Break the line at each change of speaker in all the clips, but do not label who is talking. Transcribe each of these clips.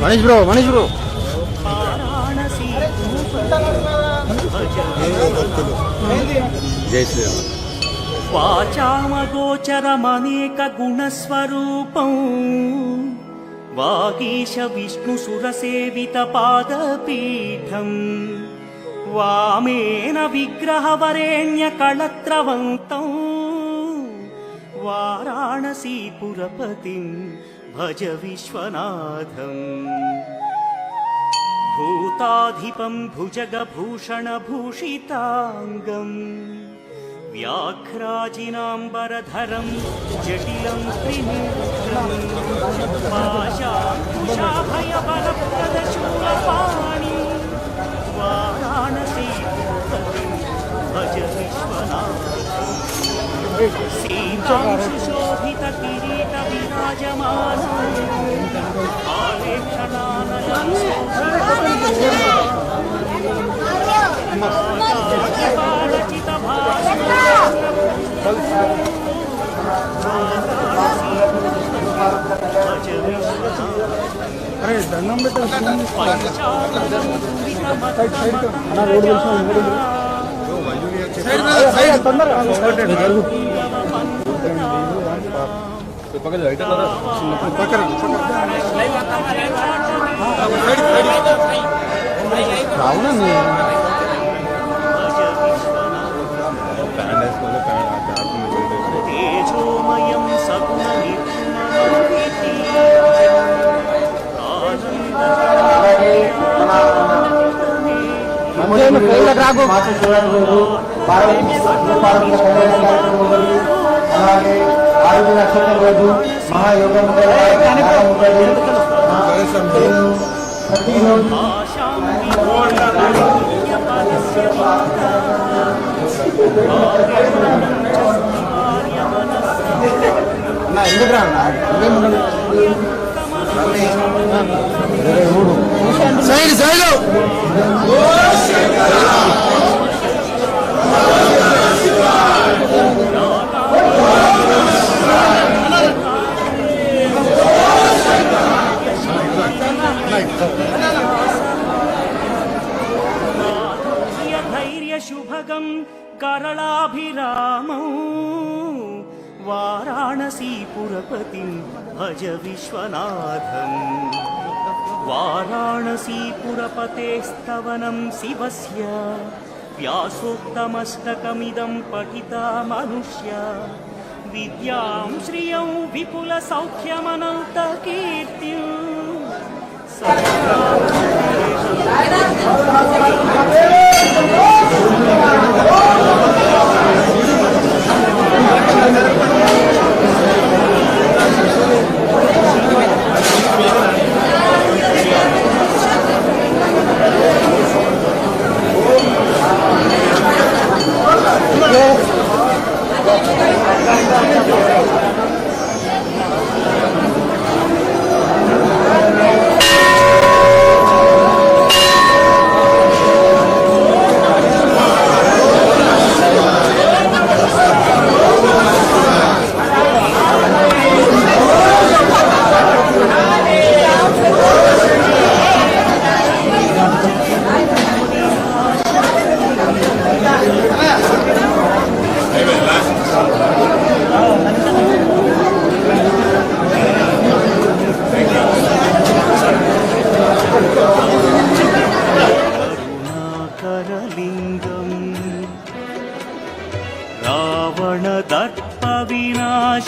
Manish bro Manish bro. జై శ్రీరామ్.
వాచామగోచరమనేక గుణస్వరూపం. వాగీశ విష్ణు సురసేవిత పాదపీఠం. వామేన విగ్రహవరేణ్య కళత్రవంతం. वाराणसीपुरपतिं भज विश्वनाथम् भूताधिपं भुजगभूषणभूषिताङ्गम् व्याघ्राजिनाम्बरधरं जटिलं त्रिनेत्रम् पाशाङ्कुशाभयबलप्रदशूलपाणि वाराणसी भज विश्वनाथ अरे दंगम
बेटा साइड साइड ना
रोड बोलता
हूँ साइड में साइड तंदर పార్వతీ పార్వతీ కళ్యాణ కార్యక్రమం ఉంటుంది అలాగే ఆరోగ్య నక్షత్రం రోజు మహాయోగం ఉంటుంది ప్రతిరోజు
ఎందుకు రా సైడ్ సైడ్
सुरपतेस्तवनं शिवस्य व्यासोक्तमस्तकमिदं पठिता मनुष्य विद्यां श्रियं विपुलसौख्यमनन्तकीर्त्य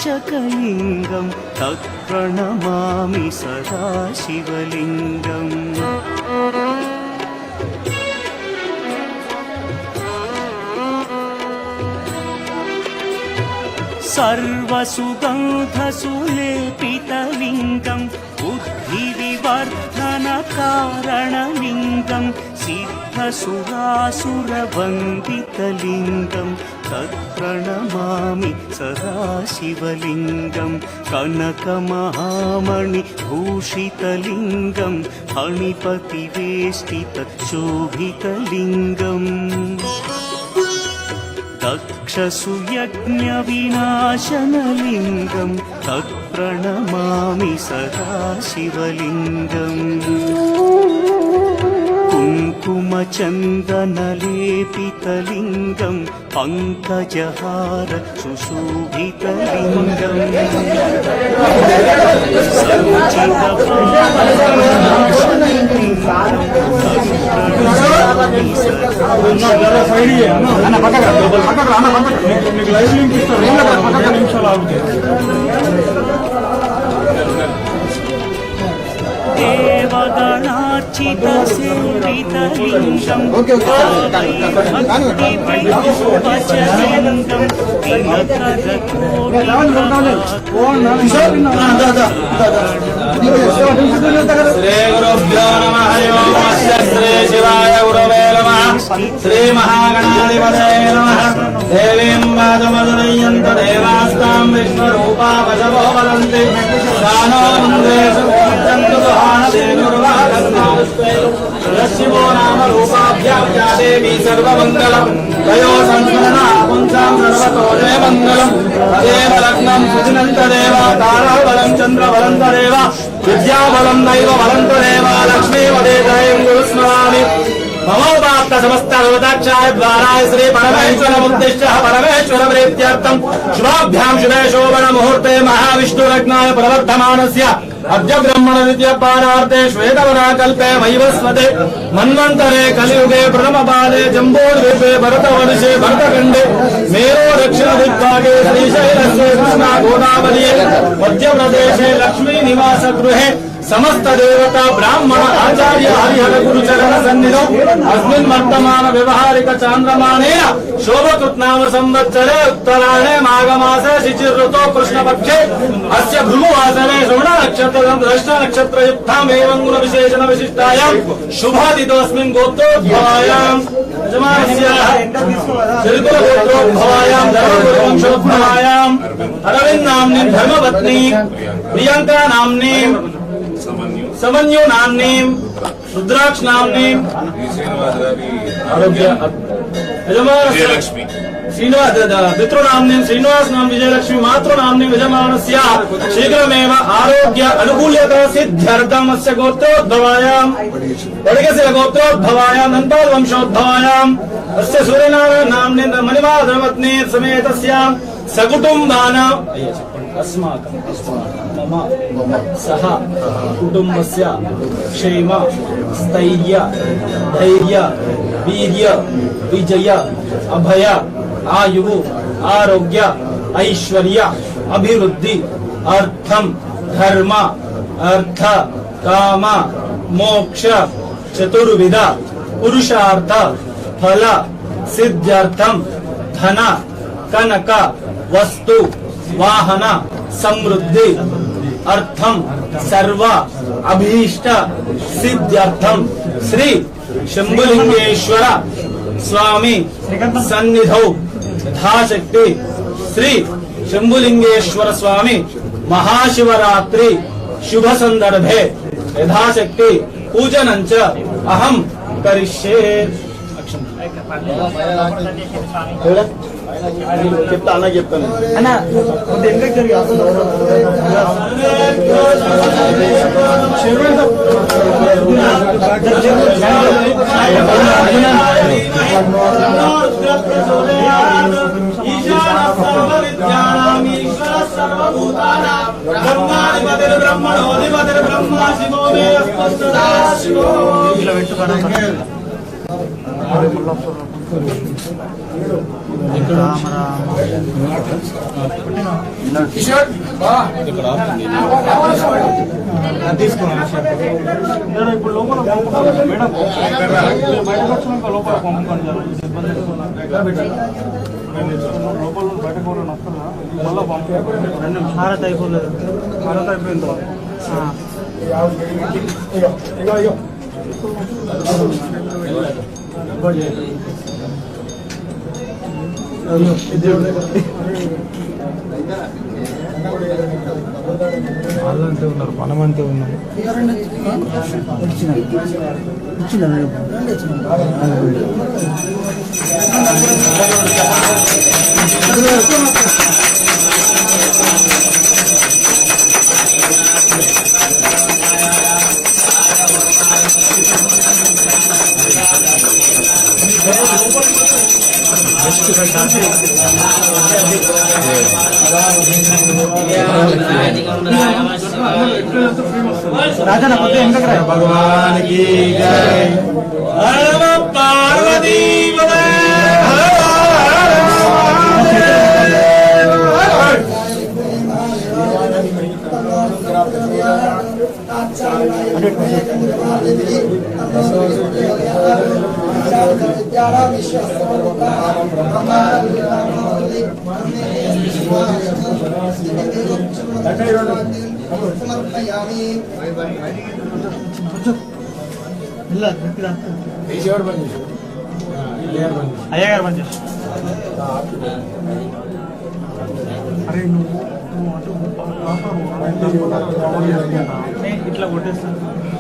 शकलिङ्गम् तत्प्रणमामि सदा शिवलिङ्गम् पितलिङ्गम् उद्विवर्धनकारणलिङ्गं सिद्धसुरासुरवन्दितलिङ्गम्। तत्प्रणमामि सदा शिवलिङ्गं कनकमहामणिभूषितलिङ्गं फणिपतिवेष्टितशोभितलिङ्गम् दक्षसुयज्ञविनाशनलिङ्गं तत्प्रणमामि सदा शिवलिङ्गम् कुङ्कुमचन्दनलेपितलिङ्गं पङ्कजहार सुशोभितलिङ्गम्
అన్న
चितासेन्द्रितलिङ्गं भक्ति वैभवचलिङ्गं श्रीगुरुभ्यो नमः हरिः श्री शिवाय गुरवे नमः श्रीमहागणाधिपते नमः देवीं वाचमदनयन्त देवास्तां विश्वरूपा वशवो శివో నామ రూపాభ్యాం యా దేవీ సర్వమంగళం తయో సంస్మరణ పుంసాం సర్వతో జయ మంగళం తదేవ లగ్నం సుజినంతదేవ తారాబలం చంద్రబలం తదేవ విద్యాబలం దైవ బలం తదేవ समस्त समस्त भवताक्षाय द्वाराय श्री परमेश्वरमुद्दिष्ट परमेश्वरं रेत्यार्थं शुभाभ्यां शुभे शोभनमुहूर्ते महाविष्णुरग्नाय प्रवर्धमानस्य अद्य ब्रह्मण विद्यपारार्थे श्वेतवराकल्पे वैवस्वते मन्वन्तरे कलियुगे प्रणमपादे जम्बोर्विपे भरतवर्षे भरतखण्डे मेरो दक्षिणदिग्भागे श्रीशैलस्य कृष्णा लक्ष्मी निवास गृह समस्त देवता, ब्राह्मण, आचार्य, हरिहर, गुरुचरण सन्निधौ अस्मिन् वर्तमान व्यवहारिक चान्द्रमाणेन शोभकृत नाम संवत्सरे उत्तरायणे माघमासे शिचिर्ऋतौ कृष्णपक्षे अस्य भृगुवासरे श्रवणनक्षत्रं नक्षत्र एवं गुणविशेषण विशिष्टायां शुभादितोऽस्मिन् गोत्रोद्भवायाम् श्रीकुलगोत्रोद्भवायां धर्मगुरुवंशोद्भवायाम् अरविंद नामनी धर्मपत्नी प्रियंका नामनी సమన్యు. నామ్నీం రుద్రాక్ష నామ్నీం. ఆరోగ్య యజమానస్య శ్రీనివాస్ పితృనామ్నీం శ్రీనివాస్ నామ్ విజయలక్ష్మి మాతృనామ్నీం యజమానస్య. శీఘ్రమేవ ఆరోగ్య అనుకూల్యత సిద్ధ్యర్థం అస్య గోత్రోద్భవాయాం. వడిగసిన గోత్రోద్భవాయాం నంపాల్ వంశోద్భవాయాం అస్య సూర్యనారాయణ నామ్ని మణిమాధవత్ని సమేతస్యాం. సకుటుంబానాం मम क्षेम स्थर्य धैर्य विजय अभय आयु आरोग्य ऐश्वर्य अभिवृद्धि अर्थम धर्म अर्थ काम मोक्ष चतुर्विध पुरुषार्थ फल सिद्ध्यर्थम धन कनक वस्तु वाहन समृद्धि अर्थम सर्व अभीष्ट सिद्ध्यर्थम। श्री शंभुलिंगेश्वर स्वामी सन्निध धाशक्ति। श्री शंभुलिंगेश्वर स्वामी महाशिवरात्रि शुभ संदर्भे यथाशक्ति पूजन अहम करिष्ये। చెప్తా అన్న చెప్తాను. బ్రహ్మణోధిపతి బ్రహ్మ శివో మే శివో.
మేడం ఇప్పుడు లోపల మేడం బయటకు వచ్చినాక లోపల లేకుండా. లోపల బయటకు వస్తుందా మళ్ళీ పంపు భారత్ అయిపోలేదు భారత్ అయిపోయింది వాళ్ళంతే ఉన్నారు మనమంతే ఉన్నారు Thank you.
राजा ना पता एम कर भगवान की
जय
पार्वती हंड्रेड परसेंट అయ్యగారు పని చేసి. అరే నువ్వు నువ్వు అటు ఇట్లా కొట్టేస్తాను.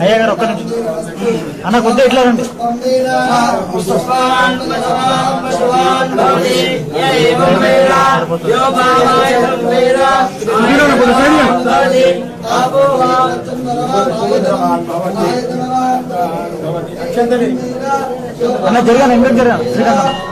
అయ్యా గారు ఒక్క నిమిషం అన్న కొద్దిగా ఇట్లా రండి అన్న జరగాను? ఎందుకు జరగాను శ్రీకాంత్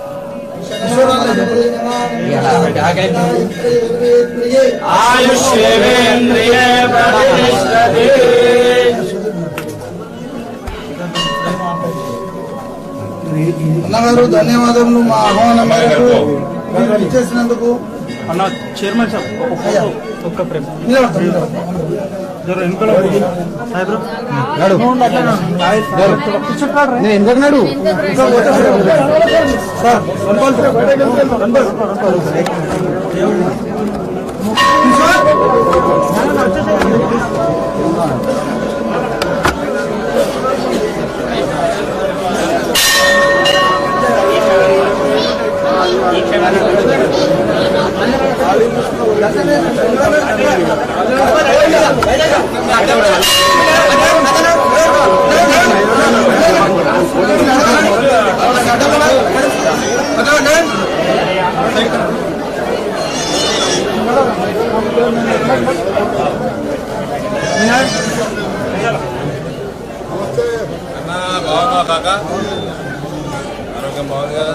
ఏది
आयुष्येवेन्द्रिय प्रतिष्ठते
అన్నగారు ధన్యవాదములు మా ఆహ్వానం మేరకు మీరు ఇచ్చేసినందుకు
అన్న చైర్మన్ సార్ ఒక ఫోటో ఒక్క ప్రేమ
నిలబడతాం, నిలబడతాం.
జర
అన్నా బాగున్నావా కాక ఆరోగ్యం బాగుంది కదా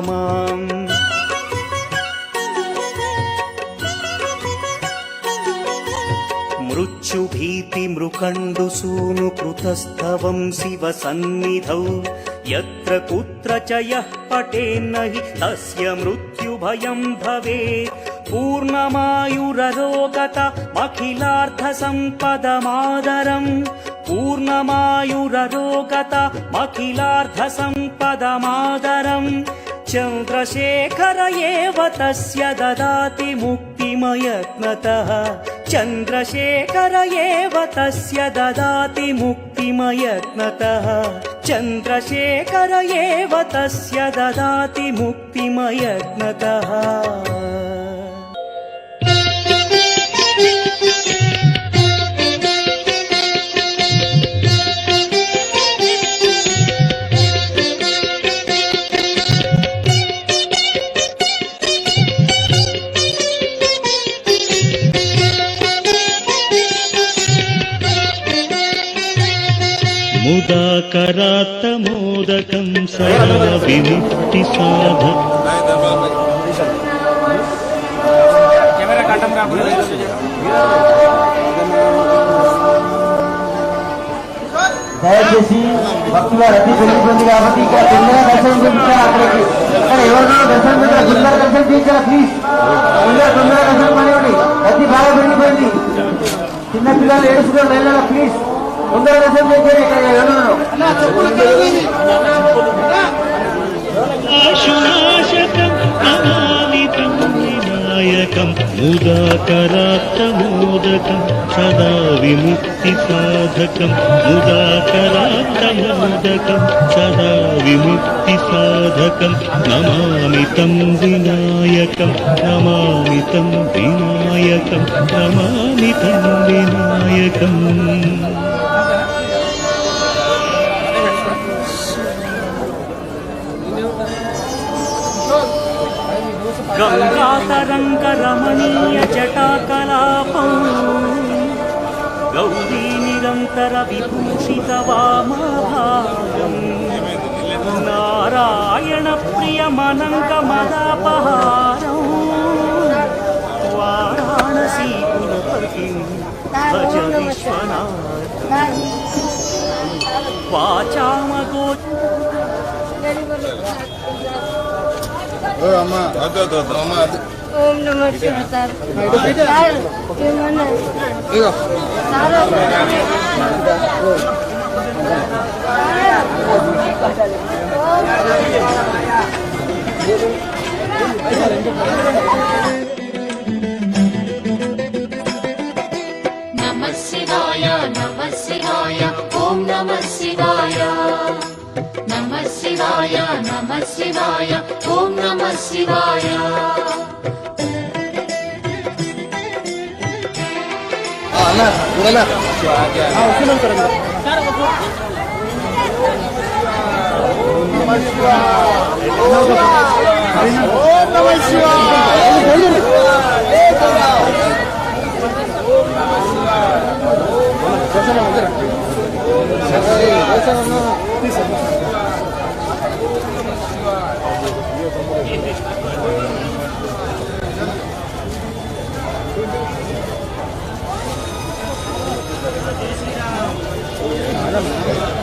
మాం మృత్యుభీతి మృకండు సూను కృతస్తవం శివ సన్నిధౌ యత్ర కుత్ర చ యః పటేన్న హి తస్య మృత్యుభయం భవేత్ पूर्णमायुररोगत मखिलार्धसम्पदमादरम् चन्द्रशेखर एव तस्य ददाति मुक्तिमयत्नतः चन्द्रशेखर एव तस्य ददाति मुक्तिमयत्नतः चन्द्रशेखर एव तस्य ददाति मुक्तिमयत्नतः
मुदाकरात्तमोदकं सदा विमुक्तिसाधक
కెమెరా కట్టం కాకుండా
దయచేసి భక్తుల రద్దీ పెరుగుతుంది కాబట్టి ఇక్కడ తొందరగా దర్శనం చేయించాలి అక్కడికి ఇక్కడ ఎవరినైనా దర్శనం చేయాలి తొందరగా దర్శనం చేయించాలి ప్లీజ్ తొందరగా తొందరగా దర్శనం పనివ్వండి రద్దీ బాగా పెరిగిపోయింది చిన్న పిల్లలు ఏడుస్తున్నారు లైన్లలో ప్లీజ్
ముదాకరాత్తమోదక సదా విముక్తి సాధకం ముదాకరాత్తమోదకం సదా విముక్తి సాధకం నమామి తం వినాయకం నమామి తం వినాయకం నమామి తం వినాయకం गंगा तरंग
गङ्गातरङ्गरमणीय जटाकलापौ गौरी निरंतर विभूषित वाम नारायण प्रिय मनंग मदापहार वाराणसी विश्वनाथ वाचामगो
ఓం నమ శివాయ. సార్ సార్ ఏమన్నా?
శివాయ నమ శివాయ ఓం నమ శివాయ. Sriram Thank
you.